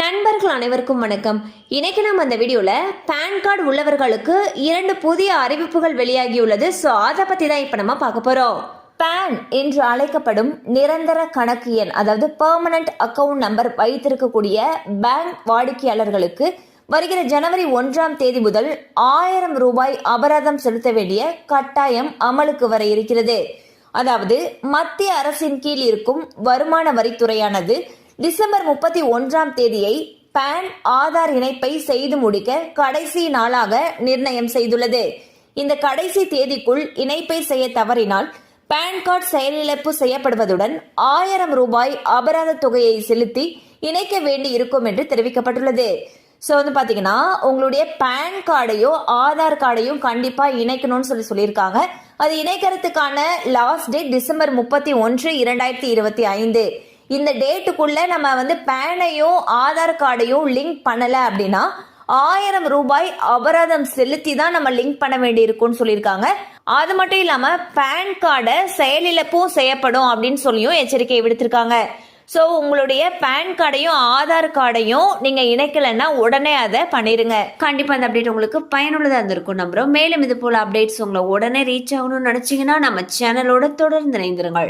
நண்பர்கள் அனைவருக்கும் வணக்கம். இன்னைக்கு நம்ம அந்த வீடியோவில் பேன் கார்டு உள்ளவர்களுக்கு இரண்டு புதிய அறிவிப்புகள் வெளியாகியுள்ளது. ஸோ அதை பற்றி தான் இப்போ நம்ம பார்க்க போகிறோம் பேன் என்று அழைக்கப்படும் நிரந்தர கணக்கு எண் அதாவது பெர்மனன்ட் அக்கவுண்ட் நம்பர் வைத்திருக்கக்கூடிய பேங்க் வாடிக்கையாளர்களுக்கு வருகிற ஜனவரி ஒன்றாம் தேதி முதல் ஆயிரம் ரூபாய் அபராதம் செலுத்த வேண்டிய கட்டாயம் அமலுக்கு வர இருக்கிறது. அதாவது மத்திய அரசின் கீழ் இருக்கும் வருமான வரித்துறையானது டிசம்பர் முப்பத்தி ஒன்றாம் தேதியை பான் ஆதார் இணைப்பை செய்து முடிக்க கடைசி நாளாக நிர்ணயம் செய்துள்ளது. இந்த கடைசி தேதிக்குள் இணைப்பை செய்ய தவறினால் பான் கார்டு செயலிழப்பு செய்யப்படுவதுடன் ஆயிரம் ரூபாய் அபராத தொகையை செலுத்தி இணைக்க வேண்டி இருக்கும் என்று தெரிவிக்கப்பட்டுள்ளது. ஸோ வந்து பார்த்தீங்கன்னா உங்களுடைய பேன் கார்டையோ ஆதார் கார்டையும் கண்டிப்பாக இணைக்கணும்னு சொல்லி சொல்லியிருக்காங்க. அது இணைக்கிறதுக்கான லாஸ்ட் டேட் டிசம்பர் முப்பத்தி ஒன்று இரண்டாயிரத்தி இருபத்தி ஐந்து. இந்த டேட்டுக்குள்ள நம்ம வந்து பேனையும் ஆதார் கார்டையும் லிங்க் பண்ணலை அப்படின்னா ஆயிரம் ரூபாய் அபராதம் செலுத்தி தான் நம்ம லிங்க் பண்ண வேண்டி இருக்கும்னு சொல்லியிருக்காங்க. அது மட்டும் இல்லாம பேன் கார்டை செயலிழப்பும் செய்யப்படும் அப்படின்னு சொல்லியும் எச்சரிக்கை விடுத்திருக்காங்க. ஸோ உங்களுடைய பேன் கார்டையும் ஆதார் கார்டையும் நீங்க இணைக்கலைன்னா உடனே அதை பண்ணிருங்க. கண்டிப்பா அந்த அப்டேட் உங்களுக்கு பயனுள்ளதா இருந்திருக்கும் நம்புறோம். மேலும் இது போல அப்டேட்ஸ் உங்களை உடனே ரீச் ஆகணும்னு நினைச்சீங்கன்னா நம்ம சேனலோட தொடர்ந்து இணைந்திருங்கள்.